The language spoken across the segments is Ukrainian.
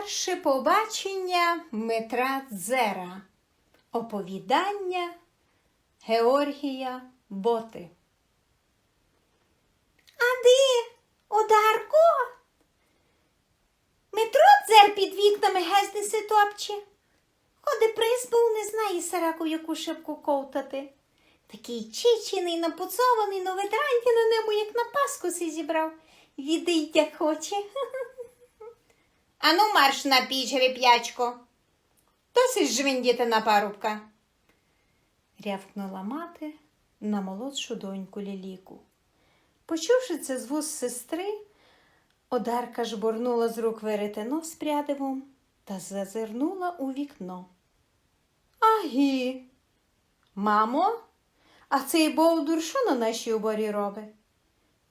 Перше побачення Дмитра Дзера. Оповідання Георгія Боти. А де, Одарко? Метро дзер під вікнами гезди се топче. Ходи приспав, не знає сараку, яку шибку ковтати. Такий чичений, напуцований, но видраньки на ньому, як на паску си зібрав. Відить, як хоче. Ану марш на піч, реп'ячко. Досить жвиндіти на парубка. Рявкнула мати на молодшу доньку Ліліку. Почувши це з вуз сестри, Одарка жбурнула з рук веретено з прядивом та зазирнула у вікно. Агі, мамо, а цей бовдур що на нашій уборі робить?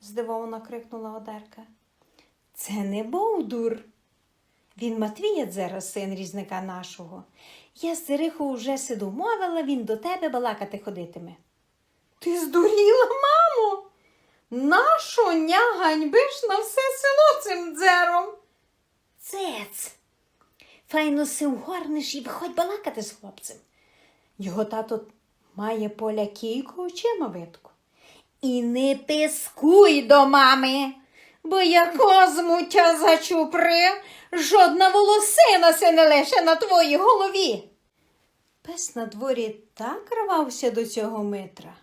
здивовано крикнула Одарка. Це не бовдур. Він Матвія дзера, син різника нашого. Я з Цириху уже си домовила, він до тебе балакати ходитиме. Ти здуріла, мамо? Нащо ня ганьбиш на все село цим дзером? Цец. Файно си угорнеш і виходь балакати з хлопцем. Його тато має поля кійку очима витку. І не пискуй до мами, бо як озмутя зачупри, жодна волосина се не лише на твоїй голові. Пес на дворі так рвався до цього Митра,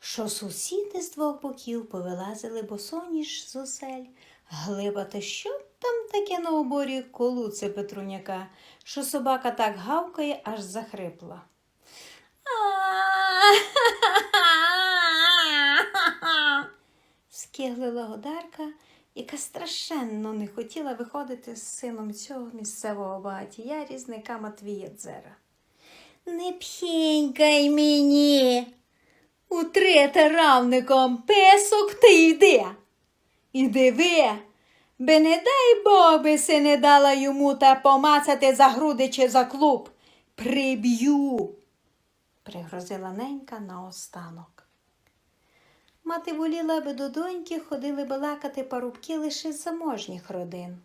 що сусіди з двох боків повилазили босоніж з осель, глибати, що там таке на оборі колуце Петруняка, що собака так гавкає, аж захрипла. Скиглила Годарка, яка страшенно не хотіла виходити з сином цього місцевого багатія різника Матвія Дзера. Не п'єнькай мені, утрите равником песок ти йди. І диви, би не дай Бог би си не дала йому та помацати за груди чи за клуб. Приб'ю, пригрозила ненька наостанок. Мати воліла, аби до доньки ходили балакати парубки лише з заможніх родин.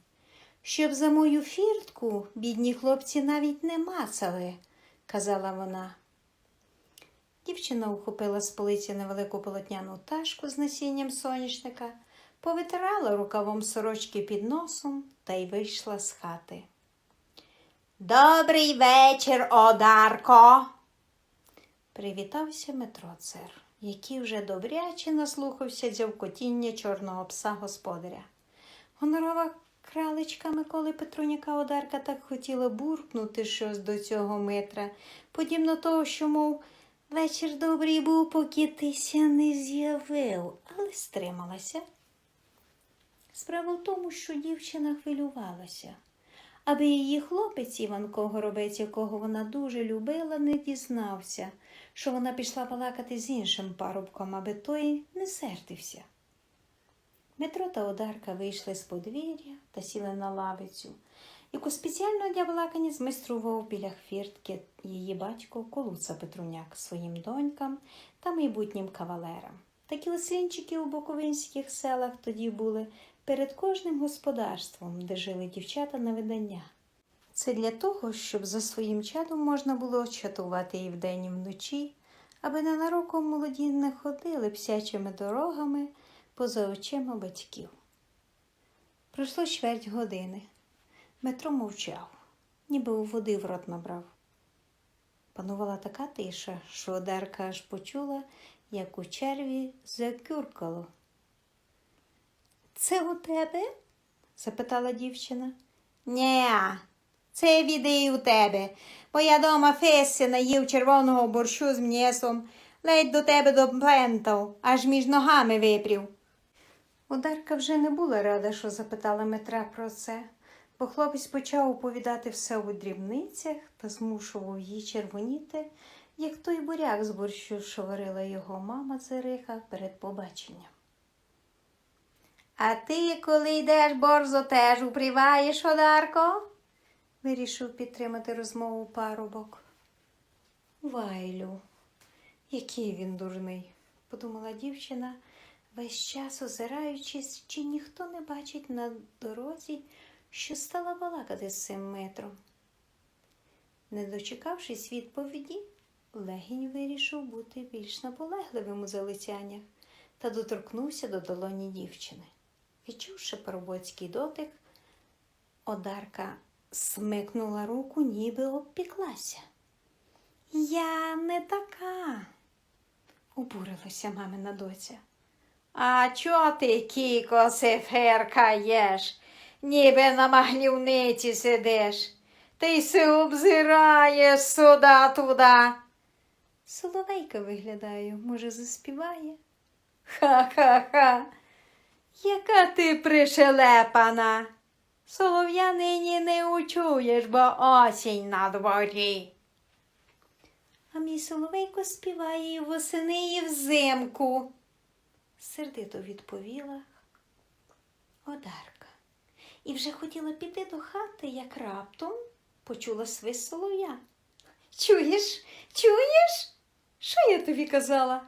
Щоб за мою фіртку бідні хлопці навіть не мацали, казала вона. Дівчина ухопила з полиці невелику полотняну ташку з насінням соняшника, повитирала рукавом сорочки під носом та й вийшла з хати. Добрий вечір, Одарко. Привітався Метроцер, який вже добряче наслухався дзявкотіння чорного пса господаря. Гонорова кралечка Миколи Петруняка Одарка так хотіла буркнути щось до цього Митра, подібно того, що, мов, вечір добрий був, поки тися не з'явив, але стрималася. Справа в тому, що дівчина хвилювалася, аби її хлопець Іванко Горобець, якого вона дуже любила, не дізнався, що вона пішла балакати з іншим парубком, аби той не сердився. Метро та Одарка вийшли з подвір'я та сіли на лавицю, яку спеціально для балакання змайстрував біля хвіртки її батько Колуца Петруняк своїм донькам та майбутнім кавалерам. Такі лисинчики у буковинських селах тоді були перед кожним господарством, де жили дівчата на видання. Це для того, щоб за своїм чадом можна було чатувати і вдень, і вночі, аби ненароком молоді не ходили псячими дорогами поза очима батьків. Пройшло чверть години. Метро мовчав, ніби у води в рот набрав. Панувала така тиша, що Одарка аж почула, як у черві закюркало. Це у тебе? запитала дівчина. Нє, це віди і у тебе, бо я дома феси наїв червоного борщу з м'ясом, ледь до тебе доплентав, аж між ногами випрів. Одарка вже не була рада, що запитала Метра про це, бо хлопець почав оповідати все у дрібницях та змушував її червоніти, як той буряк з борщу, що варила його мама Цериха перед побаченням. А ти, коли йдеш борзо, теж упріваєш, Одарко? Вирішив підтримати розмову парубок. Вайлю, який він дурний, подумала дівчина, весь час озираючись, чи ніхто не бачить на дорозі, що стала балакати з цим метром. Не дочекавшись відповіді, легінь вирішив бути більш наполегливим у залицяннях та доторкнувся до долоні дівчини. Відчувши парубоцький дотик, Одарка смикнула руку, ніби обпіклася. Я не така, обурилася мамина доця. А чо ти, Кіко, сеферкаєш, ніби на маглівниці сидиш? Ти се обзираєш сюди туди. Соловейка виглядаю, може, заспіває? Ха-ха-ха. Яка ти пришелепана. Солов'я нині не учуєш, бо осінь на дворі. А мій соловейко співає і восени, і взимку, сердито відповіла Одарка. І вже хотіла піти до хати, як раптом почула свист солов'я. Чуєш, чуєш? Що я тобі казала?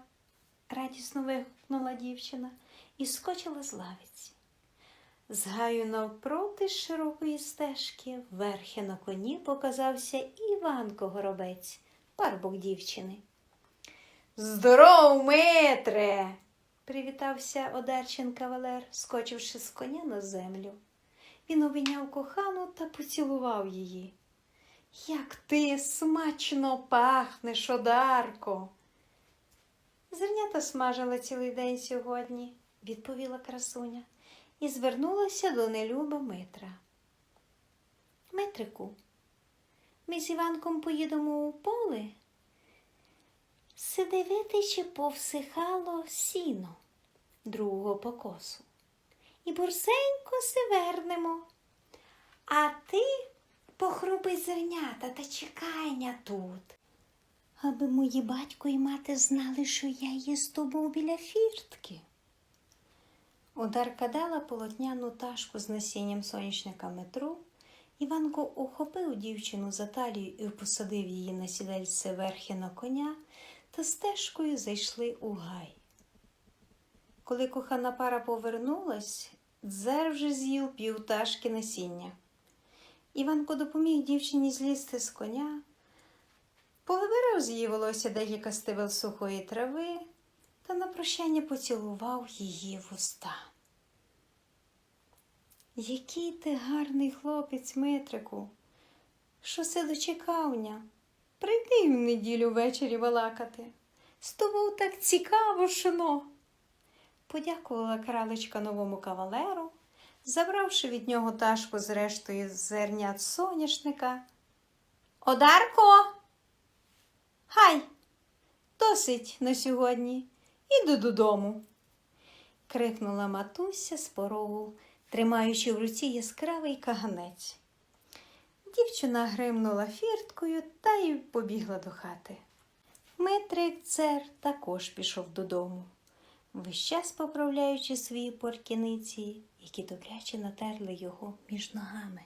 радісно вигукнула дівчина і скочила з лавиці. З гаю навпроти широкої стежки, верхи на коні показався Іванко Горобець, парубок дівчини. Здоров, Митре! привітався одерчин кавалер, скочивши з коня на землю. Він обійняв кохану та поцілував її. Як ти смачно пахнеш, Одарко. Зернята смажила цілий день сьогодні, відповіла красуня і звернулася до нелюба Митра. Митрику, ми з Іванком поїдемо у поле. Сидивити, чи повсихало сіно другого покосу. І бурсенько се вернемо. А ти похруби зернята та чекайня тут. Аби мої батько і мати знали, що я є з тобою біля фіртки. Одарка дала полотняну ташку з насінням сонячника метру. Іванко ухопив дівчину за талію і посадив її на сідельце верхи на коня та стежкою зайшли у гай. Коли кохана пара повернулась, дзер вже з'їв пів ташки насіння. Іванко допоміг дівчині злізти з коня, повибирав з її волосся декілька стебел сухої трави та на прощання поцілував її в уста. Який ти гарний хлопець, Митрику, що це дочекавня? Прийди в неділю ввечері балакати. З тобою так цікаво, шано. Подякувала кралечка новому кавалеру, забравши від нього ташку з рештою зернят соняшника. Одарко, хай, досить на сьогодні. Іду додому. крикнула матуся з порогу, тримаючи в руці яскравий каганець. Дівчина гримнула фірткою та й побігла до хати. Митрик цер також пішов додому, весь час поправляючи свої поркіниці, які добряче натерли його між ногами.